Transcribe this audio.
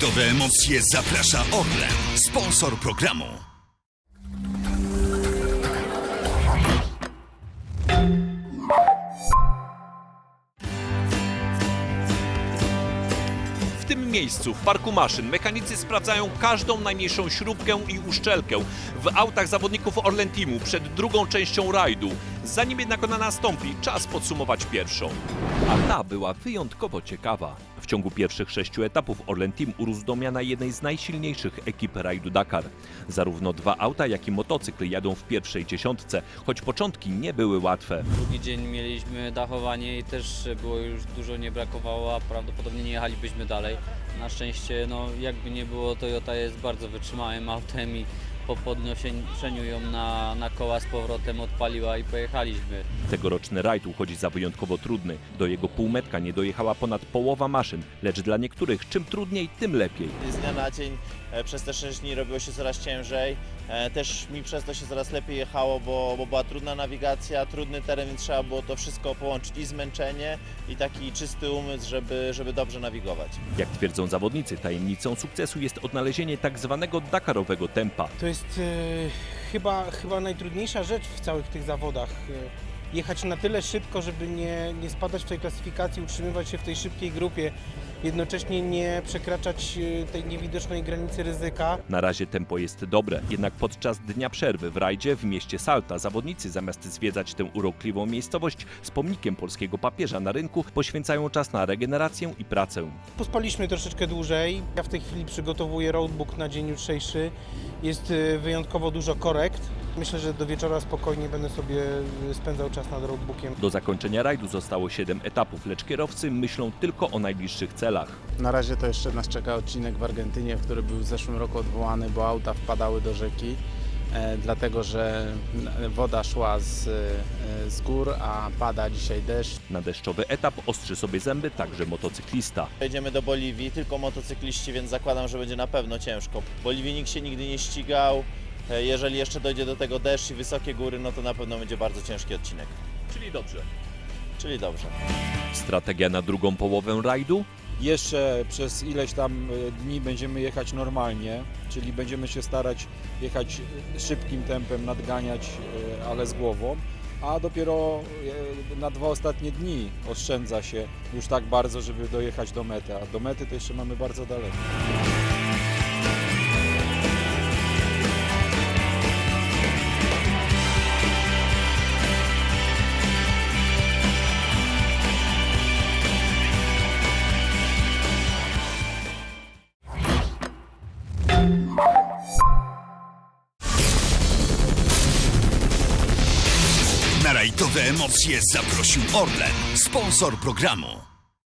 rajdowe emocje zaprasza Orlen, sponsor programu. W tym miejscu, w parku maszyn, mechanicy sprawdzają każdą najmniejszą śrubkę i uszczelkę w autach zawodników Orlen Teamu przed drugą częścią rajdu. Zanim jednak ona nastąpi, czas podsumować pierwszą. A ta była wyjątkowo ciekawa. Ciągu pierwszych sześciu etapów Orlen Team urósł do jednej z najsilniejszych ekip rajdu Dakar. Zarówno dwa auta, jak i motocykl jadą w pierwszej dziesiątce, choć początki nie były łatwe. Drugi dzień mieliśmy dachowanie i też było już dużo nie brakowało, a prawdopodobnie nie jechalibyśmy dalej. Na szczęście, no jakby nie było, Toyota jest bardzo wytrzymałym autem i po podnoszeniu ją na, na koła z powrotem odpaliła i pojechaliśmy. Tegoroczny rajd uchodzi za wyjątkowo trudny. Do jego półmetka nie dojechała ponad połowa maszyn, lecz dla niektórych czym trudniej, tym lepiej. z dnia na dzień e, przez te 6 dni robiło się coraz ciężej. E, Też mi przez to się coraz lepiej jechało, bo, bo była trudna nawigacja, trudny teren, więc trzeba było to wszystko połączyć i zmęczenie i taki czysty umysł, żeby, żeby dobrze nawigować. Jak twierdzą zawodnicy, tajemnicą sukcesu jest odnalezienie tak zwanego Dakarowego tempa. To jest e, chyba, chyba najtrudniejsza rzecz w całych tych zawodach. E, Jechać na tyle szybko, żeby nie, nie spadać w tej klasyfikacji, utrzymywać się w tej szybkiej grupie, jednocześnie nie przekraczać e, tej niewidocznej granicy ryzyka. Na razie tempo jest dobre, jednak podczas dnia przerwy w rajdzie w mieście Salta zawodnicy zamiast zwiedzać tę urokliwą miejscowość z pomnikiem polskiego papieża na rynku poświęcają czas na regenerację i pracę. Pospaliśmy troszeczkę dłużej. Ja w tej chwili przygotowuję roadbook na dzień jutrzejszy. Jest e, wyjątkowo dużo korekt. Myślę, że do wieczora spokojnie będę sobie e, spędzał czas nad roadbookiem. Do zakończenia rajdu zostało 7 etapów, lecz kierowcy myślą tylko o najbliższych celach. Na razie to jeszcze nas czeka odcinek w Argentynie, który był w zeszłym roku odwołany, bo auta wpadały do rzeki, e, dlatego że woda szła z, e, z gór, a pada dzisiaj deszcz. Na deszczowy etap ostrzy sobie zęby także motocyklista. Jedziemy do Boliwii, tylko motocykliści, więc zakładam, że będzie na pewno ciężko. W Boliwii nikt się nigdy nie ścigał. E, Jeżeli jeszcze dojdzie do tego deszcz i wysokie góry, no to na pewno będzie bardzo ciężki odcinek. Czyli dobrze. Czyli dobrze. Strategia na drugą połowę rajdu? Jeszcze przez ileś tam e, dni będziemy jechać normalnie, czyli będziemy się starać jechać e, szybkim tempem, nadganiać, ale z głową, a dopiero na dwa ostatnie dni oszczędza się już tak bardzo, żeby dojechać do mety, a do mety to jeszcze mamy bardzo daleko. Na rajdowe emocje zaprosił Orlen, sponsor programu.